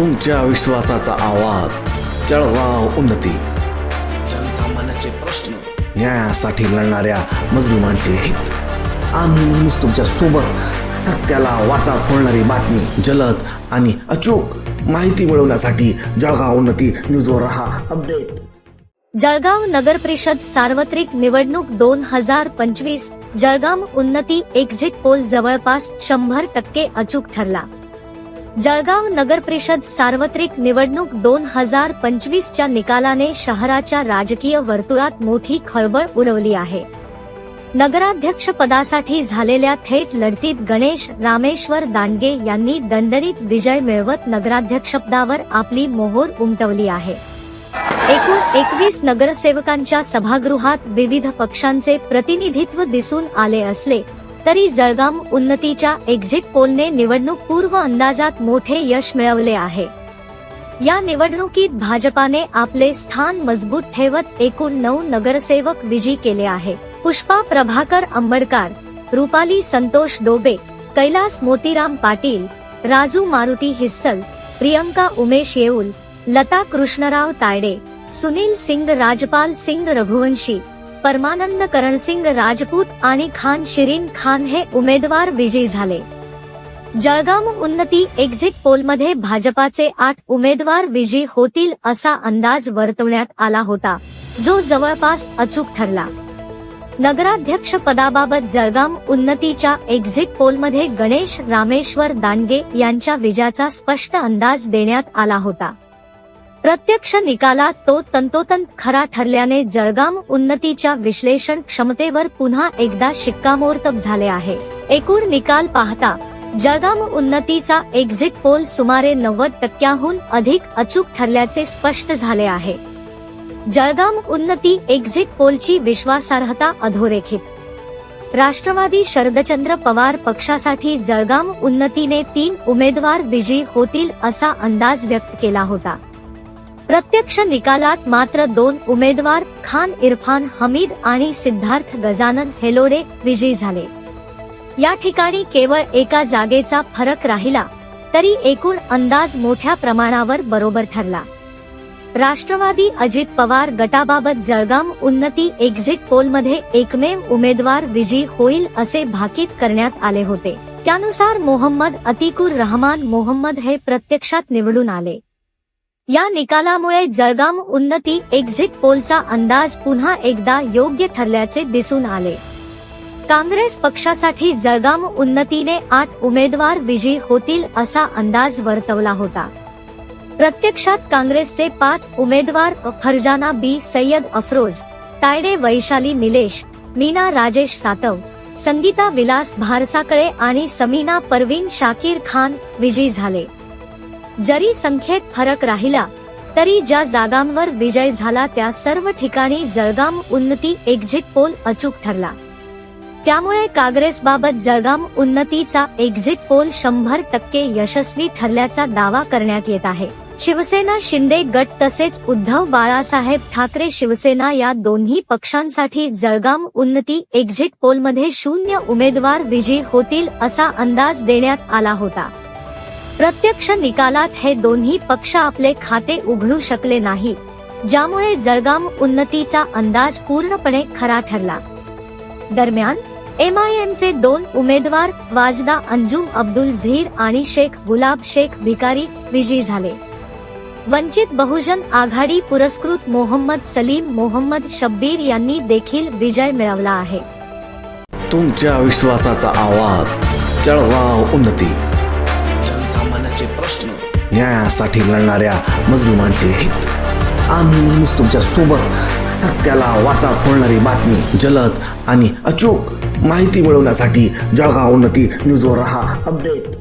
तुमच्या विश्वासाचा आवाज जळगाव उन्नती. जनसामान्याचे प्रश्न न्यायासाठी लढणाऱ्या मजलुमांचे हित. आम्ही नेहमीच तुमच्यासोबत सत्याला वाचा फोडणारी बातमी जलद आणि अचूक माहिती मिळवण्यासाठी जळगाव उन्नती न्यूजवर रहा अपडेट. जळगाव नगर परिषद सार्वत्रिक निवडणूक दोन हजार पंचवीस जळगाव उन्नती एक्झिट पोल जवळपास शंभर टक्के अचूक ठरला. जळगाव नगर परिषद सार्वत्रिक निवडणूक दोन हजार पंचवीसच्या निकालाने शहराच्या राजकीय वर्तुळात मोठी खळबळ उडवली आहे. नगराध्यक्ष पदासाठी झालेल्या थेट लढतीत गणेश रामेश्वर दांडगे यांनी दणदणीत विजय मिळवत नगराध्यक्षपदावर आपली मोहोर उमटवली आहे. एकूण एकवीस नगरसेवकांच्या सभागृहात विविध पक्षांचे प्रतिनिधित्व दिसून आले असले तरी जळगाव उन्नतीच्या एक्झिट पोलने निवडणूक पूर्व अंदाजात मोठे यश मिळवले आहे. या निवडणुकीत भाजपाने आपले स्थान मजबूत ठेवत एकूण नऊ नगरसेवक विजयी केले आहे. पुष्पा प्रभाकर आंबडकर रुपाली संतोष डोबे कैलास मोतीराम पाटील राजू मारुती हिस्सल प्रियंका उमेश येऊल लता कृष्णराव तायडे सुनील सिंग राजपाल सिंग रघुवंशी परमानंद करणसिंग राजपूत आणि खान शिरीन खान हे उमेदवार विजयी झाले. जळगाव उन्नती एक्झिट पोलमध्ये भाजपाचे आठ उमेदवार विजयी होतील असा अंदाज वर्तवण्यात आला होता जो जवळपास अचूक ठरला. नगराध्यक्ष पदाबाबत जळगाव उन्नतीच्या एक्झिट पोलमध्ये गणेश रामेश्वर दांडगे यांच्या विजयाचा स्पष्ट अंदाज देण्यात आला होता. प्रत्यक्ष निकालात तो तंतोतंत खरा ठरल्याने जळगाम उन्नतीच्या विश्लेषण क्षमतेवर पुन्हा एकदा शिक्कामोर्तब झाले आहे. एकूण निकाल पाहता जळगाम उन्नतीचा एक्झिट पोल सुमारे नव्वद टक्क्याहून अधिक अचूक ठरल्याचे स्पष्ट झाले आहे. जळगाम उन्नती एक्झिट पोलची विश्वासार्हता अधोरेखित. राष्ट्रवादी शरदचंद्र पवार पक्षासाठी जळगाम उन्नतीने तीन उमेदवार विजयी होतील असा अंदाज व्यक्त केला होता. प्रत्यक्ष निकालात मात्र दोन उमेदवार खान इरफान हमीद आणि सिद्धार्थ गजानन हेलोडे विजयी झाले. या ठिकाणी केवळ एका जागेचा फरक राहिला तरी एकूण अंदाज मोठ्या प्रमाणावर बरोबर ठरला. राष्ट्रवादी अजित पवार गटाबाबत जळगाम उन्नती एक्झिट पोलमध्ये एकमेव उमेदवार विजयी होईल असे भाकीत करण्यात आले होते. त्यानुसार मोहम्मद अतिकुर रहमान मोहम्मद हे प्रत्यक्षात निवडून आले. या निकालामुळे जळगाव उन्नती एक्झिट पोलचा अंदाज पुन्हा एकदा योग्य ठरल्याचे दिसून आले. काँग्रेस पक्षासाठी जळगाव उन्नतीने आठ उमेदवार विजयी होतील असा अंदाज वर्तवला होता. प्रत्यक्षात काँग्रेसचे पाच उमेदवार फरजाना बी सय्यद अफरोज तायडे वैशाली निलेश मीना राजेश सातव संगीता विलास भारसाकळे आणि समीना परवीन शाकीर खान विजयी झाले. जरी संख्येत फरक राहिला तरी ज्या जागांवर विजय झाला त्या सर्व ठिकाणी जळगाम उन्नती एक्झिट पोल अचूक ठरला. त्यामुळे काँग्रेसबाबत जळगाम उन्नतीचा एक्झिट पोल शंभर टक्के यशस्वी ठरल्याचा दावा करण्यात येत आहे. शिवसेना शिंदे गट तसेच उद्धव बाळासाहेब ठाकरे शिवसेना या दोन्ही पक्षांसाठी जळगाम उन्नती एक्झिट पोलमध्ये शून्य उमेदवार विजयी होतील असा अंदाज देण्यात आला होता. प्रत्यक्ष निकालात हे दोन्ही पक्ष आपले खाते उघडू शकले नाही ज्यामुळे जळगाव उन्नतीचा अंदाज पूर्णपणे खरा ठरला. दरम्यान एम आयएम चे दोन उमेदवार वाजदा अंजुम अब्दुल झीर आणि शेख गुलाब शेख भिकारी विजयी झाले. वंचित बहुजन आघाडी पुरस्कृत मोहम्मद सलीम मोहम्मद शब्बीर यांनी देखील विजय मिळवला आहे. तुमच्या विश्वासाचा आवाज जळगाव उन्नती. जनसामान्याचे प्रश्न न्यायासाठी लढणाऱ्या मजलुमांचे हित. आम्ही नेहमीच तुमच्यासोबत सत्याला वाचा फोडणारी बातमी जलद आणि अचूक माहिती मिळवण्यासाठी जळगाव उन्नती न्यूजवर रहा अपडेट.